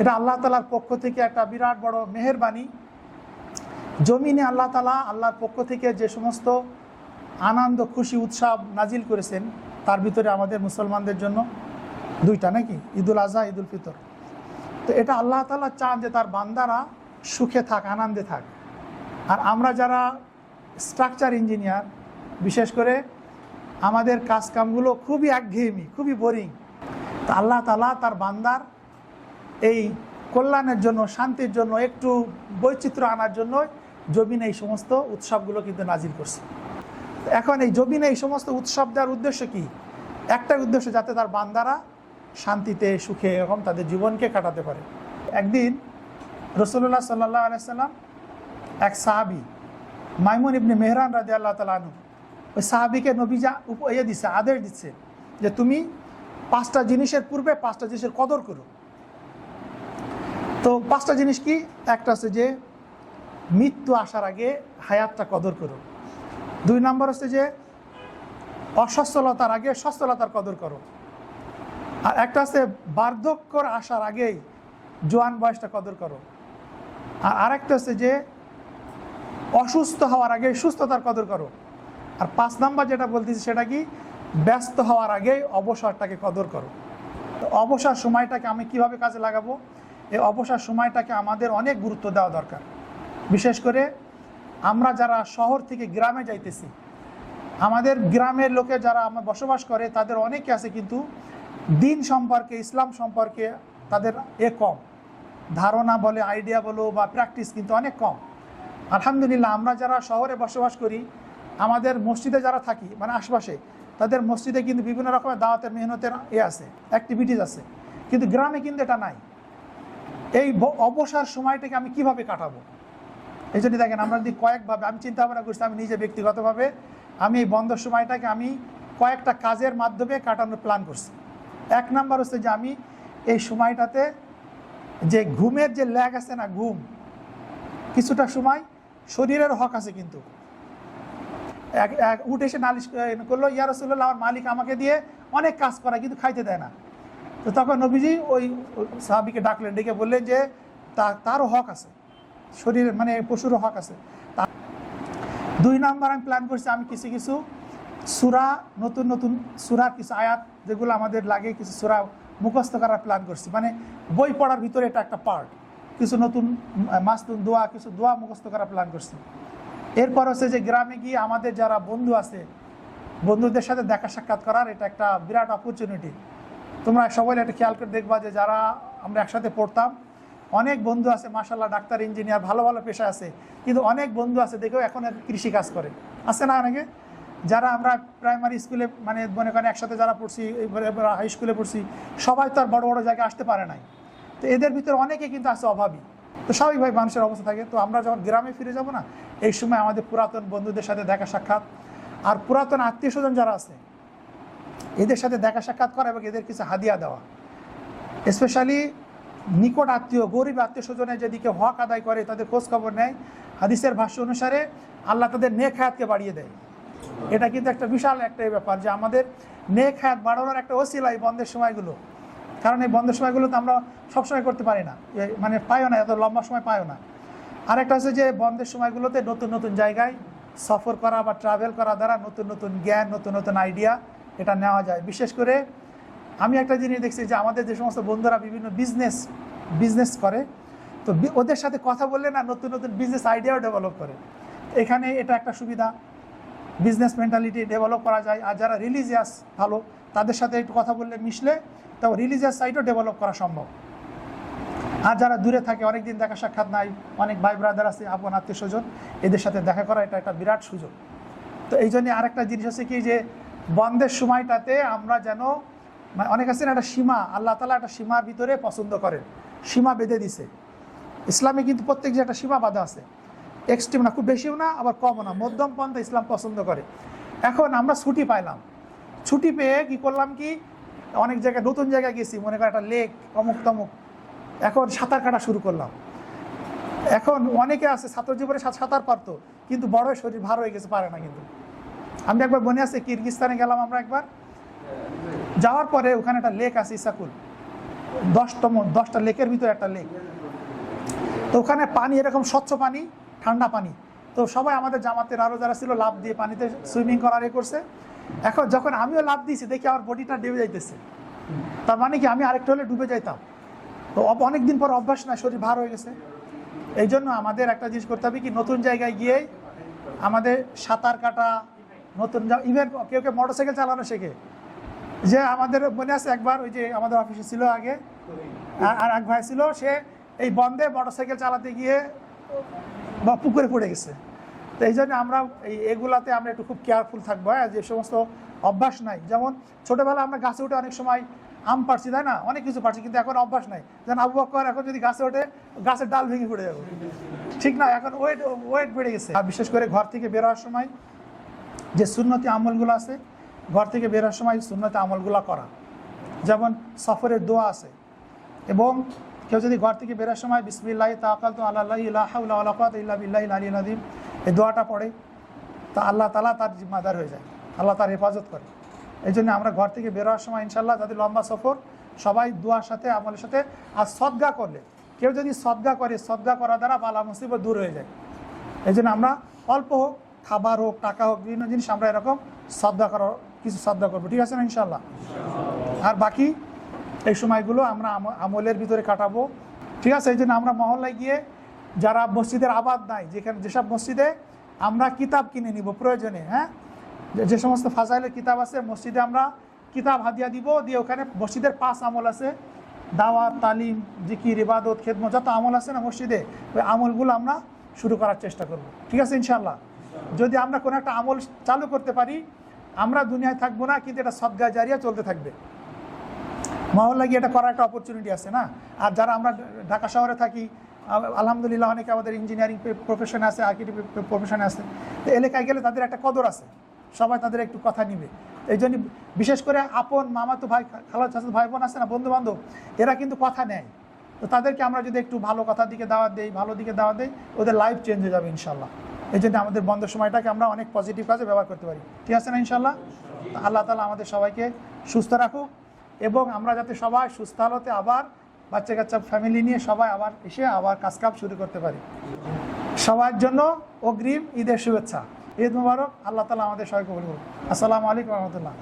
এটা আল্লাহ তালার পক্ষ থেকে একটা বিরাট বড় মেহেরবানি। জমিনে আল্লাহ তালা আল্লাহর পক্ষ থেকে যে সমস্ত আনন্দ, খুশি, উৎসব নাজিল করেছেন, তার ভিতরে আমাদের মুসলমানদের জন্য দুইটা নাকি? ঈদুল আজহা ঈদুল ফিতর। তো এটা আল্লাহ তালা চান যে তার বান্দারা সুখে থাক, আনন্দে থাক। আর আমরা যারা স্ট্রাকচার ইঞ্জিনিয়ার, বিশেষ করে আমাদের কাজকামগুলো খুবই একঘেয়েমি, খুবই বোরিং, তা আল্লাহ তালা তার বান্দার এই কল্যাণের জন্য, শান্তির জন্য, একটু বৈচিত্র্য আনার জন্য জমিনে এই সমস্ত উৎসবগুলো কিন্তু নাজির করছে। এখন এই জমিনে এই সমস্ত উৎসব দেওয়ার উদ্দেশ্য কি? একটাই উদ্দেশ্য, যাতে তার বান্দারা শান্তিতে, সুখে এরকম তাদের জীবনকে কাটাতে পারে। একদিন রসুল্লাহ সাল্লাহ আলাইসাল্লাম এক সাহাবি, মাইমুন ইবনে মেহরান রাজি আল্লাহ তালু ওই সাহাবিকে নবীজা উপ ইয়ে দিচ্ছে আদেশ দিচ্ছে যে তুমি পাঁচটা জিনিসের পূর্বে পাঁচটা জিনিসের কদর করো। তো পাঁচটা জিনিস কি? একটা হচ্ছে যে, মৃত্যু আসার আগে হায়াতটা কদর করো। দুই নম্বর হচ্ছে যে, অসচ্ছলতার আগে সচ্ছলতার কদর করো। আর একটা হচ্ছে বার্ধক্যর আসার আগেই জোয়ান বয়সটা কদর করো। আর আরেকটা হচ্ছে যে, অসুস্থ হওয়ার আগে সুস্থতার কদর করো। আর পাঁচ নাম্বার যেটা বলতেছি সেটা কি? ব্যস্ত হওয়ার আগেই অবসরটাকে কদর করো। তো অবসর সময়টাকে আমি কীভাবে কাজে লাগাবো? এই অবসর সময়টাকে আমাদের অনেক গুরুত্ব দেওয়া দরকার। বিশেষ করে আমরা যারা শহর থেকে গ্রামে যাইতেছি, আমাদের গ্রামের লোকে যারা আমরা বসবাস করে, তাদের অনেকে আছে কিন্তু দিন সম্পর্কে, ইসলাম সম্পর্কে তাদের এ কম। ধারণা বলে আইডিয়া বলো বা প্র্যাকটিস কিন্তু অনেক কম। আলহামদুলিল্লাহ, আমরা যারা শহরে বসবাস করি, আমাদের মসজিদে যারা থাকি মানে আশপাশে, তাদের মসজিদে কিন্তু বিভিন্ন রকমের দাওয়াতের মেহনতের এ আছে অ্যাক্টিভিটিস আছে। কিন্তু গ্রামে কিন্তু এটা নাই। এই অবসর সময়টাকে আমি কীভাবে কাটাবো? এই জন্য দেখেন, আমরা যদি কয়েকভাবে, আমি চিন্তা ভাবনা করছি, আমি নিজে ব্যক্তিগতভাবে, আমি এই বন্ধ সময়টাকে আমি কয়েকটা কাজের মাধ্যমে কাটানোর প্ল্যান করছি। এক নাম্বার হচ্ছে যে আমি এই সময়টাতে যে ঘুমের যে ল্যাগ আছে না, ঘুম, কিছুটা সময় শরীরের হক আছে কিন্তু। এক উঠে এসে নালিশ করল, ইয়া রসুল্লাহ আমার মালিক আমাকে দিয়ে অনেক কাজ করায়, কিন্তু খাইতে দেয় না। তো তখন নবীজি ওই সাহাবিকে ডাকলেন, ডেকে বললেন যে তারও হক আছে। শরীরের মানে পশুরও হক আছে। দুই নম্বর আমি প্ল্যান করছি, আমি কিছু কিছু সুরা, নতুন নতুন সুরার কিছু আয়াত যেগুলো আমাদের লাগে, কিছু সুরা মুখস্থ করার প্ল্যান করছি। মানে বই পড়ার ভিতরে এটা একটা পার্ট কিছু নতুন মাস্তুন দোয়া, কিছু দোয়া মুখস্থ করার প্ল্যান করছি। এরপর হচ্ছে যে গ্রামে গিয়ে আমাদের যারা বন্ধু আছে, বন্ধুদের সাথে দেখা সাক্ষাৎ করার এটা একটা বিরাট অপরচুনিটি তোমরা সবাই একটা খেয়াল করে দেখবা যে যারা আমরা একসাথে পড়তাম, অনেক বন্ধু আছে মাসাল্লাহ ডাক্তার, ইঞ্জিনিয়ার, ভালো ভালো পেশা আছে, কিন্তু অনেক বন্ধু আছে, দেখেও এখন কৃষি কাজ করে। আছে না অনেকে? যারা আমরা প্রাইমারি স্কুলে মানে মনে করেন একসাথে যারা পড়ছি হাই স্কুলে পড়ছি, সবাই তো আর বড় বড় জায়গায় আসতে পারে নাই। তো এদের ভিতরে অনেকে কিন্তু আছে অভাবী। তো স্বাভাবিকভাবে মানুষের অবস্থা থাকে। তো আমরা যখন গ্রামে ফিরে যাব না, এই সময় আমাদের পুরাতন বন্ধুদের সাথে দেখা সাক্ষাৎ। আর পুরাতন আত্মীয় স্বজন যারা আছে এদের সাথে দেখা সাক্ষাৎ করা এবং এদের কিছু হাদিয়া দেওয়া। স্পেশালি নিকট আত্মীয়, গরিব আত্মীয় স্বজনের যেদিকে হক আদায় করে, তাদের খোঁজ খবর নেয়। হাদিসের ভাষ্য অনুসারে আল্লাহ তাদের নেক হায়াতকে বাড়িয়ে দেয়। এটা কিন্তু একটা বিশাল একটা ব্যাপার যে আমাদের নেক হায়াত বাড়ানোর একটা ওসিলা এই বন্ধের সময়গুলো। কারণ এই বন্ধের সময়গুলো তো আমরা সবসময় করতে পারি না। মানে পাইও না, এত লম্বা সময় পাইও না। আরেকটা হচ্ছে যে বন্ধের সময়গুলোতে নতুন নতুন জায়গায় সফর করা বা ট্রাভেল করা দ্বারা নতুন নতুন জ্ঞান, নতুন নতুন আইডিয়া এটা নেওয়া যায়। বিশেষ করে আমি একটা জিনিস দেখছি যে আমাদের যে সমস্ত বন্ধুরা বিভিন্ন বিজনেস বিজনেস করে, তো ওদের সাথে কথা বললে না নতুন নতুন বিজনেস আইডিয়াও ডেভেলপ করে। এখানে এটা একটা সুবিধা। বিজনেস মেন্টালিটি ডেভেলপ করা যায়। আর যারা রিলিজিয়াস ভালো, তাদের সাথে একটু কথা বললে মিশলে তাও রিলিজিয়াস সাইডও ডেভেলপ করা সম্ভব। আর যারা দূরে থাকে অনেক দিন দেখা সাক্ষাৎ নাই, অনেক ভাই ব্রাদার আছে, আপন, আত্মীয় স্বজন, এদের সাথে দেখা করা এটা একটা বিরাট সুযোগ। তো এই জন্যে আরেকটা জিনিস হচ্ছে কি যে বন্ধের সময়টাতে আমরা যেন মানে অনেক আছে না, একটা সীমা, আল্লাহ তালা একটা সীমার ভিতরে পছন্দ করেন, সীমা বেঁধে দিছে। ইসলামে কিন্তু প্রত্যেক যে একটা সীমা বাঁধা আছে এক্সট্রিম না, খুব বেশিও না, আবার কমও না, মধ্যম পন্থা ইসলাম পছন্দ করে। এখন আমরা ছুটি পাইলাম। ছুটি পেয়ে কি করলাম কি, অনেক জায়গায়, নতুন জায়গায় গেছি, মনে করেন একটা লেক অমুক তমুক। এখন সাঁতার কাটা শুরু করলাম। এখন অনেকে আছে ছাত্র জীবনে সাঁতার পারতো, কিন্তু বড় শরীর ভার হয়ে গেছে, পারে না কিন্তু। আমি একবার মনে আছে কিরগিস্তানে গেলাম আমরা একবার? যাওয়ার পরে ওখানে একটা লেক আছে ইসাকুল। দশতম, দশটা লেকের ভিতরে একটা লেক তো ওখানে পানি, এরকম স্বচ্ছ পানি, ঠান্ডা পানি। তো সবাই আমাদের জামাতের আরও যারা ছিল লাভ দিয়ে পানিতে সুইমিং করার এ করছে। এখন যখন আমিও লাভ দিয়েছি, দেখি আমার বডিটা ডেবে যাইতেছে। তার মানে কি আমি আরেকটু হলে ডুবে যাইতাম। তো অনেক দিন পর অভ্যাস না শরীর ভার হয়ে গেছে। এই জন্য আমাদের একটা জিনিস করতে হবে কি, নতুন জায়গায় গিয়ে আমাদের সাঁতার কাটা নতুন ইভেন কেউ কেউ মোটরসাইকেল চালানো শেখে। যে আমাদের মনে আছে একবার ওই যে আমাদের অফিসে ছিল আগে আর- এক ভাই ছিল, সে এই বন্ধে মোটরসাইকেল চালাতে গিয়ে বা পুকুরে পড়ে গেছে। তো এই জন্য আমরা এই এগুলাতে আমরা একটু খুব কেয়ারফুল থাকব হ্যাঁ যে সমস্ত অভ্যাস নাই। যেমন ছোটোবেলা আমরা গাছে উঠে অনেক সময় আম পারছি তাই না? অনেক কিছু পারছি কিন্তু এখন অভ্যাস নাই। যেন আবু বক্কর এখন যদি গাছে ওঠে, গাছের ডাল ভেঙে পড়ে যাবে। ঠিক না? এখন ওয়েট ওয়েট বেড়ে গেছে। আর বিশেষ করে ঘর থেকে বের হওয়ার সময় যে সুন্নতি আমলগুলো আছে, ঘর থেকে বেরোর সময় সুন্নতি আমলগুলো করা। যেমন সফরের দোয়া আছে। এবং কেউ যদি ঘর থেকে বেরোর সময় বিসমিল্লাহ তাকাল তো আল্লাহ ইলাহাউল্লাহাত ইল্লা বিল্লাহ আলী নদীম এই দোয়াটা পড়ে, তা আল্লাহ তালা তার জিম্মাদার হয়ে যায়। আল্লাহ তার হেফাজত করে। এই জন্য আমরা ঘর থেকে বেরোয়ার সময় ইনশাল্লাহ যাদের লম্বা সফর, সবাই দোয়ার সাথে, আমলের সাথে, আর সদ্গা করলে, কেউ যদি সদ্গা করে, সদ্গা করা দ্বারা বালা মুসিবত দূর হয়ে যায়। এই জন্য আমরা অল্প হোক খাবার হোক, টাকা হোক, বিভিন্ন জিনিস আমরা এরকম শ্রদ্ধা করার, কিছু শ্রদ্ধা করব। ঠিক আছে না ইনশাল্লাহ আর বাকি এই সময়গুলো আমরা আম- আমলের ভিতরে কাটাবো। ঠিক আছে, এই জন্য আমরা মহল্লায় গিয়ে যারা মসজিদের আবাদ নাই, যেখানে যেসব মসজিদে আমরা কিতাব কিনে নিব প্রয়োজনে হ্যাঁ? যে- যে সমস্ত ফাজাইলের কিতাব আছে, মসজিদে আমরা কিতাব হাদিয়া দিব, দিয়ে ওখানে মসজিদের পাঁচ আমল আছে। দাওয়াত, তালিম, জিকির, ইবাদত, খেদমত, যত আমল আছে না মসজিদে, ওই আমলগুলো আমরা শুরু করার চেষ্টা করব। ঠিক আছে ইনশাল্লাহ যদি আমরা কোনো একটা আমল চালু করতে পারি, আমরা দুনিয়ায় থাকব না, কিন্তু এটা সদ্গা জারিয়া চলতে থাকবে। মহল্লা গিয়ে এটা করার একটা অপরচুনিটি আছে না? আর যারা আমরা ঢাকা শহরে থাকি, আলহামদুলিল্লাহ অনেকে আমাদের ইঞ্জিনিয়ারিং প্রফেশনে আছে আর্কিটেক্ট প্রফেশনে আছে। তো এলাকায় গেলে তাদের একটা কদর আছে। সবাই তাদের একটু কথা নিবে। এই জন্য বিশেষ করে আপন মামাতো ভাই খালা চাচা ভাই বোন আছে না বন্ধু বান্ধব এরা কিন্তু কথা নেয়। তো তাদেরকে আমরা যদি একটু ভালো কথার দিকে দাওয়াত দিই, ভালো দিকে দাওয়াত দিই, ওদের লাইফ চেঞ্জ হয়ে যাবে ইনশাল্লাহ এই জন্য আমাদের বন্ধ সময়টাকে আমরা অনেক পজিটিভ কাজে ব্যবহার করতে পারি। ঠিক আছে না ইনশাল্লাহ আল্লাহ তালা আমাদের সবাইকে সুস্থ রাখুক এবং আমরা যাতে সবাই সুস্থ হালতে আবার বাচ্চা কাচ্চা ফ্যামিলি নিয়ে সবাই আবার এসে আবার কাজ কাপ শুরু করতে পারি। সবার জন্য অগ্রিম ঈদের শুভেচ্ছা। ঈদ মুবারক আল্লাহ তালা আমাদের সবাইকে বলব আসসালামু আলাইকুম রহমতুল্লাহ।